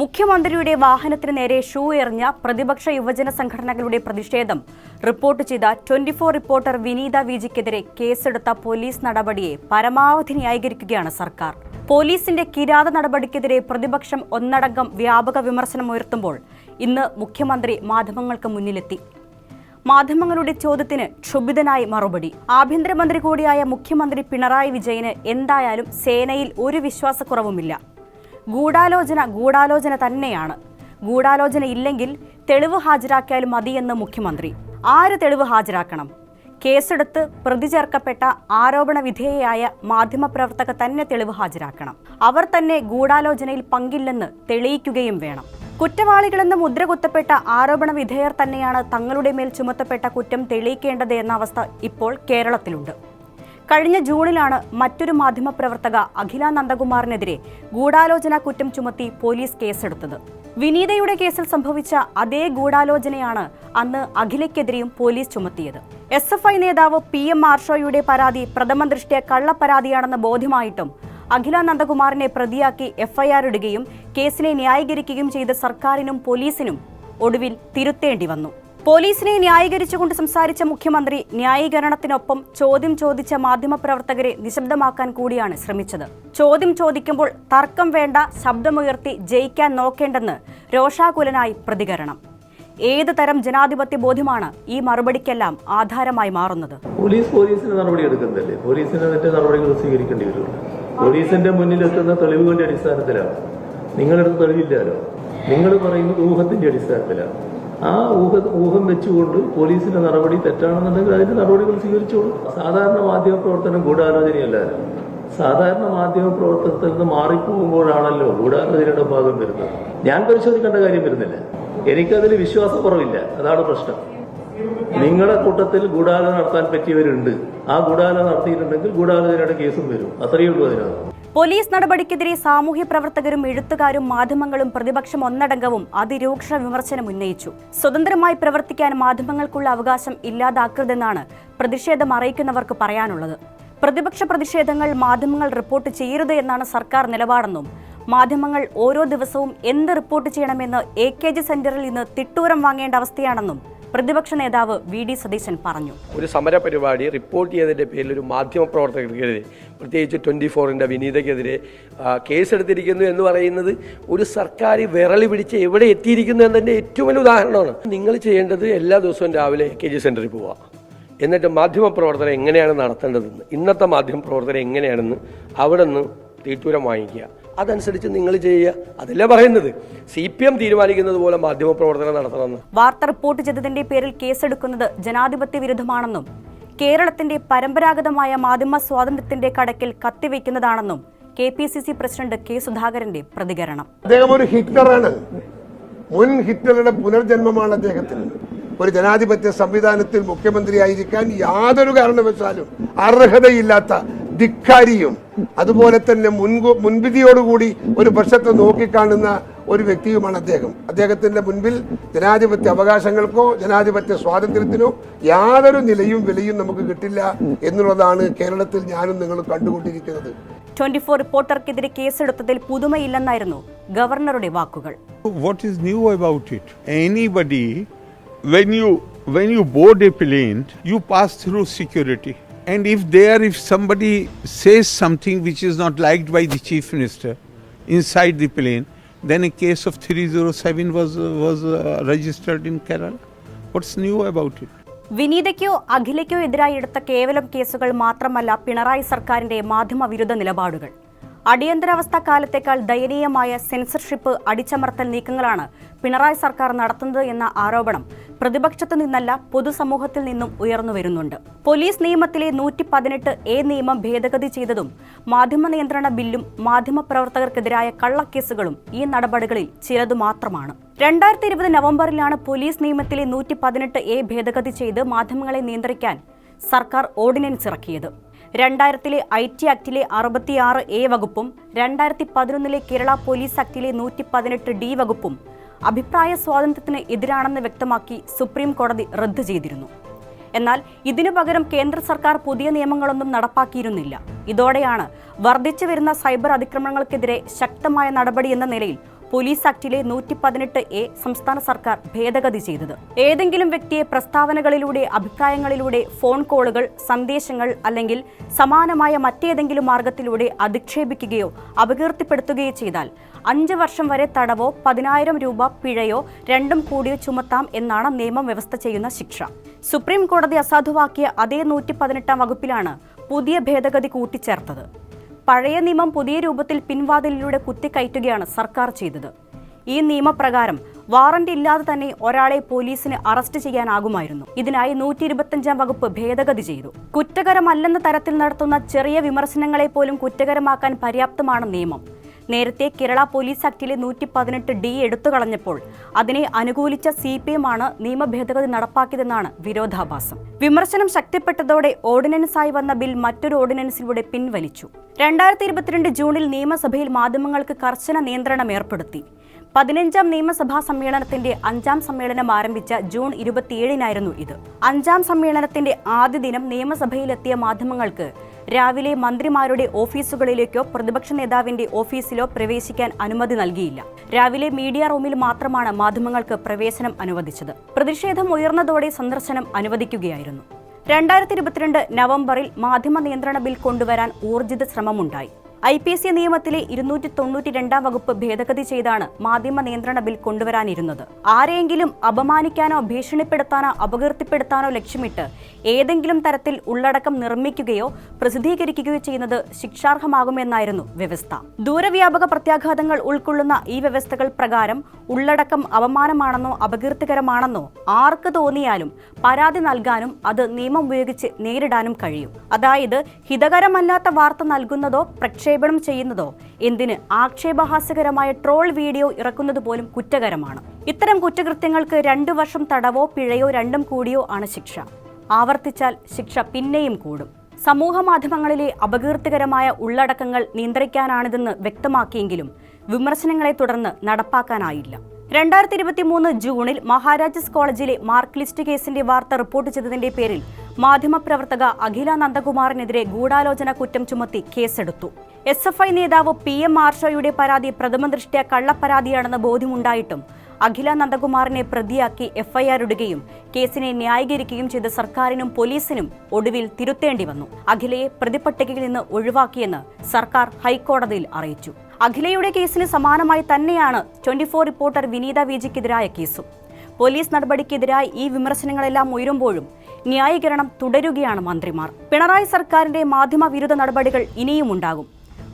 മുഖ്യമന്ത്രിയുടെ വാഹനത്തിന് നേരെ ഷൂ എറിഞ്ഞ പ്രതിപക്ഷ യുവജന സംഘടനകളുടെ പ്രതിഷേധം. റിപ്പോർട്ട് ചെയ്ത ട്വന്റി ഫോർ റിപ്പോർട്ടർ വിനീത വിജിക്കെതിരെ കേസെടുത്ത പോലീസ് നടപടിയെ പരമാവധി ന്യായീകരിക്കുകയാണ് സർക്കാർ. പോലീസിന്റെ കിരാത നടപടിക്കെതിരെ പ്രതിപക്ഷം ഒന്നടങ്കം വ്യാപക വിമർശനം ഉയർത്തുമ്പോൾ ഇന്ന് മുഖ്യമന്ത്രി മാധ്യമങ്ങൾക്ക് മുന്നിലെത്തി. മാധ്യമങ്ങളുടെ ചോദ്യത്തിന് ക്ഷുഭിതനായി മറുപടി. ആഭ്യന്തരമന്ത്രി കൂടിയായ മുഖ്യമന്ത്രി പിണറായി വിജയന് എന്തായാലും സേനയിൽ ഒരു വിശ്വാസക്കുറവുമില്ല. ഗൂഢാലോചന ഗൂഢാലോചന തന്നെയാണ്. ഗൂഢാലോചന ഇല്ലെങ്കിൽ തെളിവ് ഹാജരാക്കിയാലും മതിയെന്ന് മുഖ്യമന്ത്രി. ആര് തെളിവ് ഹാജരാക്കണം? കേസെടുത്ത് പ്രതി ചേർക്കപ്പെട്ട ആരോപണ വിധേയയായ മാധ്യമപ്രവർത്തക തന്നെ തെളിവ് ഹാജരാക്കണം. അവർ തന്നെ ഗൂഢാലോചനയിൽ പങ്കില്ലെന്ന് തെളിയിക്കുകയും വേണം. കുറ്റവാളികളെന്ന് മുദ്ര കുത്തപ്പെട്ട ആരോപണ വിധേയർ തന്നെയാണ് തങ്ങളുടെ മേൽ ചുമത്തപ്പെട്ട കുറ്റം തെളിയിക്കേണ്ടത് എന്ന അവസ്ഥ ഇപ്പോൾ കേരളത്തിലുണ്ട്. കഴിഞ്ഞ ജൂണിലാണ് മറ്റൊരു മാധ്യമപ്രവർത്തക അഖില നന്ദകുമാറിനെതിരെ ഗൂഢാലോചന കുറ്റം ചുമത്തി പോലീസ് കേസെടുത്തത്. വിനീതയുടെ കേസിൽ സംഭവിച്ച അതേ ഗൂഢാലോചനയാണ് അന്ന് അഖിലയ്ക്കെതിരെയും പോലീസ് ചുമത്തിയത്. എസ് എഫ് ഐ നേതാവ് പി എം ആർഷോയുടെ പരാതി പ്രഥമ ദൃഷ്ടിയ കള്ളപ്പരാതിയാണെന്ന് ബോധ്യമായിട്ടും അഖില നന്ദകുമാറിനെ പ്രതിയാക്കി എഫ്ഐആർ ഇടുകയും കേസിനെ ന്യായീകരിക്കുകയും ചെയ്ത സർക്കാരിനും പോലീസിനും ഒടുവിൽ തിരുത്തേണ്ടി വന്നു. പോലീസിനെ ന്യായീകരിച്ചുകൊണ്ട് സംസാരിച്ച മുഖ്യമന്ത്രി ന്യായീകരണത്തിനൊപ്പം ചോദ്യം ചോദിച്ച മാധ്യമപ്രവർത്തകരെ നിശബ്ദമാക്കാൻ കൂടിയാണ് ശ്രമിച്ചത്. ചോദ്യം ചോദിക്കുമ്പോൾ തർക്കം വേണ്ട ശബ്ദമുയർത്തി ജയിക്കാൻ നോക്കേണ്ടെന്ന് രോഷാകുലനായി പ്രതികരണം. ഏത് തരം ജനാധിപത്യ ബോധ്യമാണ് ഈ മറുപടിക്കെല്ലാം ആധാരമായി മാറുന്നത്? പോലീസ് പോലീസിന് നടപടി എടുക്കുന്നില്ലേ? പോലീസിന് മറ്റേ നടപടികൾ സ്വീകരിക്കേണ്ടി വരും പോലീസിന്റെ മുന്നിലെത്തുന്ന തെളിവുകളുടെ അടിസ്ഥാനത്തിലാണ്. നിങ്ങളെടുത്ത് തെളിവില്ലല്ലോ നിങ്ങൾ പറയുന്നത് ഊഹത്തിന്റെ അടിസ്ഥാനത്തിലാണ്. ആ ഊഹ ഊഹം വെച്ചുകൊണ്ട് പോലീസിന്റെ നടപടി തെറ്റാണെന്നുണ്ടെങ്കിൽ അതിന്റെ നടപടികൾ സ്വീകരിച്ചോളൂ. സാധാരണ മാധ്യമ പ്രവർത്തനം ഗൂഢാലോചനയല്ലാലോ സാധാരണ മാധ്യമ പ്രവർത്തനത്തിൽ നിന്ന് മാറിപ്പോകുമ്പോഴാണല്ലോ ഗൂഢാലോചനയുടെ ഭാഗം വരുന്നത്. ഞാൻ പരിശോധിക്കേണ്ട കാര്യം വരുന്നില്ല. എനിക്കതിൽ വിശ്വാസക്കുറവില്ല. അതാണ് പ്രശ്നം. നിങ്ങളുടെ കൂട്ടത്തിൽ ഗൂഢാലോചന നടത്താൻ പറ്റിയവരുണ്ട്. ആ ഗൂഢാലോചന നടത്തിയിട്ടുണ്ടെങ്കിൽ ഗൂഢാലോചനയുടെ കേസും വരും. അത്രയേ ഉള്ളൂ അതിനകത്ത്. പോലീസ് നടപടിക്കെതിരെ സാമൂഹ്യ പ്രവർത്തകരും എഴുത്തുകാരും മാധ്യമങ്ങളും പ്രതിപക്ഷം ഒന്നടങ്കവും അതിരൂക്ഷ വിമർശനം ഉന്നയിച്ചു. സ്വതന്ത്രമായി പ്രവർത്തിക്കാൻ മാധ്യമങ്ങൾക്കുള്ള അവകാശം ഇല്ലാതാക്കരുതെന്നാണ് പ്രതിഷേധം അറിയിക്കുന്നവർക്ക് പറയാനുള്ളത്. പ്രതിപക്ഷ പ്രതിഷേധങ്ങൾ മാധ്യമങ്ങൾ റിപ്പോർട്ട് ചെയ്യരുത് എന്നാണ് സർക്കാർ നിലപാടെന്നും മാധ്യമങ്ങൾ ഓരോ ദിവസവും എന്ത് റിപ്പോർട്ട് ചെയ്യണമെന്ന് എ കെ ജി സെന്ററിൽ നിന്ന് തിട്ടൂരം വാങ്ങേണ്ട അവസ്ഥയാണെന്നും പ്രതിപക്ഷ നേതാവ് വി ഡി സതീശൻ പറഞ്ഞു. ഒരു സമര പരിപാടി റിപ്പോർട്ട് ചെയ്തതിന്റെ പേരിൽ ഒരു മാധ്യമ പ്രവർത്തകർക്കെതിരെ പ്രത്യേകിച്ച് ട്വന്റി ഫോറിന്റെ വിനീതയ്ക്കെതിരെ കേസെടുത്തിരിക്കുന്നു എന്ന് പറയുന്നത് ഒരു സർക്കാർ വിരളി പിടിച്ച് എവിടെ എത്തിയിരിക്കുന്നു എന്നതിന്റെ ഏറ്റവും വലിയ ഉദാഹരണമാണ്. നിങ്ങൾ ചെയ്യേണ്ടത് എല്ലാ ദിവസവും രാവിലെ കെ ജി സെന്ററിൽ പോവുക. എന്നിട്ട് മാധ്യമപ്രവർത്തനം എങ്ങനെയാണ് നടത്തേണ്ടതെന്ന് ഇന്നത്തെ മാധ്യമപ്രവർത്തനം എങ്ങനെയാണെന്ന് അവിടെ നിന്ന് തീറ്റൂരം വാങ്ങിക്കുക. അതനുസരിച്ച് നിങ്ങൾ ചെയ്യുക. അതല്ലേ പറയുന്നത്. സി പി എം തീരുമാനിക്കുന്നത് പോലെ മാധ്യമ പ്രവർത്തനം നടത്തണമെന്ന്. വാർത്ത റിപ്പോർട്ട് ചെയ്തതിന്റെ പേരിൽ കേസെടുക്കുന്നത് ജനാധിപത്യ വിരുദ്ധമാണെന്നും കേരളത്തിന്റെ പരമ്പരാഗതമായ മാധ്യമ സ്വാതന്ത്ര്യത്തിന്റെ കടക്കിൽ കത്തിവെക്കുന്നതാണെന്നും K P C C president K സുധാകരന്റെ പ്രതികരണം. അദ്ദേഹം ഒരു ഹിറ്റ്ലറാണ്. മുൻ ഹിറ്റ്ലറുടെ പുനർജന്മമാണ് അദ്ദേഹത്തിന്. ഒരു ജനാധിപത്യ സംവിധാനത്തിൽ മുഖ്യമന്ത്രിയായിരിക്കാൻ യാതൊരു കാരണവശാലും അർഹതയില്ലാത്ത ധിക്കാരിയും. അതുപോലെ തന്നെ മുൻകൂ മുൻവിധിയോടുകൂടി ഒരു പക്ഷത്തെ നോക്കിക്കാണുന്ന ഒരു വ്യക്തിയുമാണ് അദ്ദേഹം. അദ്ദേഹത്തിന്റെ മുൻപിൽ ജനാധിപത്യ അവകാശങ്ങൾക്കോ ജനാധിപത്യ സ്വാതന്ത്ര്യത്തിനോ യാതൊരു നിലയും വിലയും നമുക്ക് കിട്ടില്ല എന്നുള്ളതാണ് കേരളത്തിൽ ഞാനും നിങ്ങളും കണ്ടുകൊണ്ടിരിക്കുന്നത്. ട്വന്റി ഫോർ റിപ്പോർട്ടർക്കെതിരെ കേസെടുത്തതിൽ പുതുമയില്ലെന്നായിരുന്നു ഗവർണറുടെ വാക്കുകൾ. What is new about it? Anybody when you when you board a plane you pass through security. And if there if somebody says something which is not liked by the chief minister inside the plane then a case of 307 was was uh, registered in kerala what's new about it വിനീതയ്ക്കോ അഖിലയ്ക്കോ എതിരായി എടുത്ത കേവലം കേസുകൾ മാത്രമല്ല പിണറായി സർക്കാരിന്റെ മാധ്യമവിരുദ്ധ നിലപാടുകൾ അടിയന്തരാവസ്ഥ കാലത്തേക്കാൾ ദയനീയമായ സെൻസർഷിപ്പ് അടിച്ചമർത്തൽ നീക്കങ്ങളാണ് പിണറായി സർക്കാർ നടത്തുന്നത് എന്ന ആരോപണം പ്രതിപക്ഷത്തു നിന്നല്ല പൊതുസമൂഹത്തിൽ നിന്നും ഉയർന്നു വരുന്നുണ്ട്. പോലീസ് നിയമത്തിലെ നൂറ്റി പതിനെട്ട് എ നിയമം ഭേദഗതി ചെയ്തതും മാധ്യമ നിയന്ത്രണ ബില്ലും മാധ്യമപ്രവർത്തകർക്കെതിരായ കള്ളക്കേസുകളും ഈ നടപടികളിൽ ചിലതു മാത്രമാണ്. രണ്ടായിരത്തി ഇരുപത് നവംബറിലാണ് പോലീസ് നിയമത്തിലെ നൂറ്റി പതിനെട്ട് എ ഭേദഗതി ചെയ്ത് മാധ്യമങ്ങളെ നിയന്ത്രിക്കാൻ സർക്കാർ ഓർഡിനൻസ് ഇറക്കിയത്. രണ്ടായിരത്തിലെ ഐ ടി ആക്ടിലെ അറുപത്തിയാറ് എ വകുപ്പും രണ്ടായിരത്തി പതിനൊന്നിലെ കേരള പോലീസ് ആക്ടിലെ നൂറ്റി പതിനെട്ട് ഡി വകുപ്പും അഭിപ്രായ സ്വാതന്ത്ര്യത്തിന് എതിരാണെന്ന് വ്യക്തമാക്കി സുപ്രീം കോടതി റദ്ദു ചെയ്തിരുന്നു. എന്നാൽ ഇതിനു പകരം കേന്ദ്ര സർക്കാർ പുതിയ നിയമങ്ങളൊന്നും നടപ്പാക്കിയിരുന്നില്ല. ഇതോടെയാണ് വർദ്ധിച്ചു വരുന്ന സൈബർ അതിക്രമങ്ങൾക്കെതിരെ ശക്തമായ നടപടി എന്ന നിലയിൽ പോലീസ് ആക്ടിലെ നൂറ്റി പതിനെട്ട് എ സംസ്ഥാന സർക്കാർ ഭേദഗതി ചെയ്തത്. ഏതെങ്കിലും വ്യക്തിയെ പ്രസ്താവനകളിലൂടെ അഭിപ്രായങ്ങളിലൂടെ ഫോൺ കോളുകൾ സന്ദേശങ്ങൾ അല്ലെങ്കിൽ സമാനമായ മറ്റേതെങ്കിലും മാർഗത്തിലൂടെ അധിക്ഷേപിക്കുകയോ അപകീർത്തിപ്പെടുത്തുകയോ ചെയ്താൽ അഞ്ച് വർഷം വരെ തടവോ പതിനായിരം രൂപ പിഴയോ രണ്ടും കൂടിയോ ചുമത്താം എന്നാണ് നിയമം വ്യവസ്ഥ ചെയ്യുന്ന ശിക്ഷ. സുപ്രീം കോടതി അസാധുവാക്കിയ അതേ നൂറ്റി പതിനെട്ടാം വകുപ്പിലാണ് പുതിയ ഭേദഗതി കൂട്ടിച്ചേർത്തത്. പഴയ നിയമം പുതിയ രൂപത്തിൽ പിൻവാതിലിലൂടെ കുത്തിക്കയറ്റുകയാണ് സർക്കാർ ചെയ്തത്. ഈ നിയമപ്രകാരം വാറന്റ് ഇല്ലാതെ തന്നെ ഒരാളെ പോലീസിന് അറസ്റ്റ് ചെയ്യാനാകുമായിരുന്നു. ഇതിനായി നൂറ്റി ഇരുപത്തിയഞ്ചാം വകുപ്പ് ഭേദഗതി ചെയ്തു. കുറ്റകരമല്ലെന്ന തരത്തിൽ നടത്തുന്ന ചെറിയ വിമർശനങ്ങളെ പോലും കുറ്റകരമാക്കാൻ പര്യാപ്തമാണ് നിയമം. നേരത്തെ കേരള പോലീസ് ആക്ടിലെ നൂറ്റി പതിനെട്ട് ഡി എടുത്തുകളഞ്ഞപ്പോൾ അതിനെ അനുകൂലിച്ച സി പി എം ആണ് നിയമ ഭേദഗതി നടപ്പാക്കിയതെന്നാണ് വിരോധാഭാസം. വിമർശനം ശക്തിപ്പെട്ടതോടെ ഓർഡിനൻസായി വന്ന ബിൽ മറ്റൊരു ഓർഡിനൻസിലൂടെ പിൻവലിച്ചു. രണ്ടായിരത്തി ഇരുപത്തിരണ്ട് ജൂണിൽ നിയമസഭയിൽ മാധ്യമങ്ങൾക്ക് കർശന നിയന്ത്രണം ഏർപ്പെടുത്തി. പതിനഞ്ചാം നിയമസഭാ സമ്മേളനത്തിന്റെ അഞ്ചാം സമ്മേളനം ആരംഭിച്ച ജൂൺ ഇരുപത്തിയേഴിനായിരുന്നു ഇത്. അഞ്ചാം സമ്മേളനത്തിന്റെ ആദ്യ ദിനം നിയമസഭയിലെത്തിയ മാധ്യമങ്ങൾക്ക് രാവിലെ മന്ത്രിമാരുടെ ഓഫീസുകളിലേക്കോ പ്രതിപക്ഷ നേതാവിന്റെ ഓഫീസിലോ പ്രവേശിക്കാൻ അനുമതി നൽകിയില്ല. രാവിലെ മീഡിയ റൂമിൽ മാത്രമാണ് മാധ്യമങ്ങൾക്ക് പ്രവേശനം അനുവദിച്ചത്. പ്രതിഷേധം ഉയർന്നതോടെ സന്ദർശനം അനുവദിക്കുകയായിരുന്നു. രണ്ടായിരത്തി ഇരുപത്തിരണ്ട് നവംബറിൽ മാധ്യമ നിയന്ത്രണ ബിൽ കൊണ്ടുവരാൻ ഊർജിത ശ്രമമുണ്ടായി. ഐ പി സി നിയമത്തിലെ ഇരുന്നൂറ്റി തൊണ്ണൂറ്റി രണ്ടാം വകുപ്പ് ഭേദഗതി ചെയ്താണ് മാധ്യമ നിയന്ത്രണ ബിൽ കൊണ്ടുവരാനിരുന്നത്. ആരെയെങ്കിലും അപമാനിക്കാനോ ഭീഷണിപ്പെടുത്താനോ അപകീർത്തിപ്പെടുത്താനോ ലക്ഷ്യമിട്ട് ഏതെങ്കിലും തരത്തിൽ ഉള്ളടക്കം നിർമ്മിക്കുകയോ പ്രസിദ്ധീകരിക്കുകയോ ചെയ്യുന്നത് ശിക്ഷാർഹമാകുമെന്നായിരുന്നു വ്യവസ്ഥ. ദൂരവ്യാപക പ്രത്യാഘാതങ്ങൾ ഉൾക്കൊള്ളുന്ന ഈ വ്യവസ്ഥകൾ പ്രകാരം ഉള്ളടക്കം അപമാനമാണെന്നോ അപകീർത്തികരമാണെന്നോ ആർക്ക് തോന്നിയാലും പരാതി നൽകാനും അത് നിയമം ഉപയോഗിച്ച് നേരിടാനും കഴിയും. അതായത് ഹിതകരമല്ലാത്ത വാർത്ത നൽകുന്നതോ പ്രക്ഷേപണം ചെയ്യുന്നതോ എന്തിന് ആക്ഷേപഹാസ്യകരമായ ട്രോൾ വീഡിയോ ഇറക്കുന്നത് പോലും കുറ്റകരമാണ്. ഇത്തരം കുറ്റകൃത്യങ്ങൾക്ക് രണ്ടു വർഷം തടവോ പിഴയോ രണ്ടും കൂടിയോ ആണ് ശിക്ഷ. ആവർത്തിച്ചാൽ ശിക്ഷ പിന്നെയും കൂടും. സമൂഹ മാധ്യമങ്ങളിലെ അപകീർത്തികരമായ ഉള്ളടക്കങ്ങൾ നിയന്ത്രിക്കാനാണിതെന്ന് വ്യക്തമാക്കിയെങ്കിലും വിമർശനങ്ങളെ തുടർന്ന് നടപ്പാക്കാനായില്ല. രണ്ടായിരത്തി ഇരുപത്തി മൂന്ന് ജൂണിൽ മഹാരാജാസ് കോളേജിലെ മാർക്ക് ലിസ്റ്റ് കേസിന്റെ വാർത്ത റിപ്പോർട്ട് ചെയ്തതിന്റെ പേരിൽ മാധ്യമപ്രവർത്തക അഖില നന്ദകുമാറിനെതിരെ ഗൂഢാലോചന കുറ്റം ചുമത്തി കേസെടുത്തു. എസ് എഫ് ഐ നേതാവ് പി എം ആർഷോയുടെ പരാതി പ്രഥമ ദൃഷ്ട്യാ കള്ളപ്പരാതിയാണെന്ന് ബോധ്യമുണ്ടായിട്ടും അഖില നന്ദകുമാറിനെ പ്രതിയാക്കി എഫ്ഐആർ ഇടുകയും കേസിനെ ന്യായീകരിക്കുകയും ചെയ്ത സർക്കാരിനും പോലീസിനും ഒടുവിൽ തിരുത്തേണ്ടി വന്നു. അഖിലയെ പ്രതിപട്ടികയിൽ നിന്ന് ഒഴിവാക്കിയെന്ന് സർക്കാർ ഹൈക്കോടതിയിൽ അറിയിച്ചു. അഖിലയുടെ കേസിന് സമാനമായി തന്നെയാണ് ട്വന്റി ഫോർ റിപ്പോർട്ടർ വിനീത വിജിക്കെതിരായ കേസും. പോലീസ് നടപടിക്കെതിരായി ഈ വിമർശനങ്ങളെല്ലാം ഉയരുമ്പോഴും ന്യായീകരണം തുടരുകയാണ് മന്ത്രിമാർ. പിണറായി സർക്കാരിന്റെ മാധ്യമ വിരുദ്ധ നടപടികൾ ഇനിയും ഉണ്ടാകും.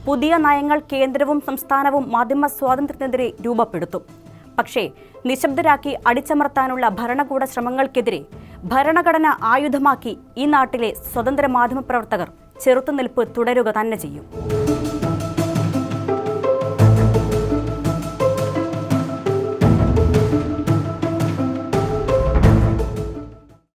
പുതിയ നയങ്ങൾ കേന്ദ്രവും സംസ്ഥാനവും മാധ്യമ സ്വാതന്ത്ര്യത്തിനെതിരെ രൂപപ്പെടുത്തും. പക്ഷേ നിശബ്ദരാക്കി അടിച്ചമർത്താനുള്ള ഭരണകൂട ശ്രമങ്ങൾക്കെതിരെ ഭരണഘടന ആയുധമാക്കി ഈ നാട്ടിലെ സ്വതന്ത്ര മാധ്യമപ്രവർത്തകർ ചെറുത്തുനിൽപ്പ് തുടരുക തന്നെ ചെയ്യും.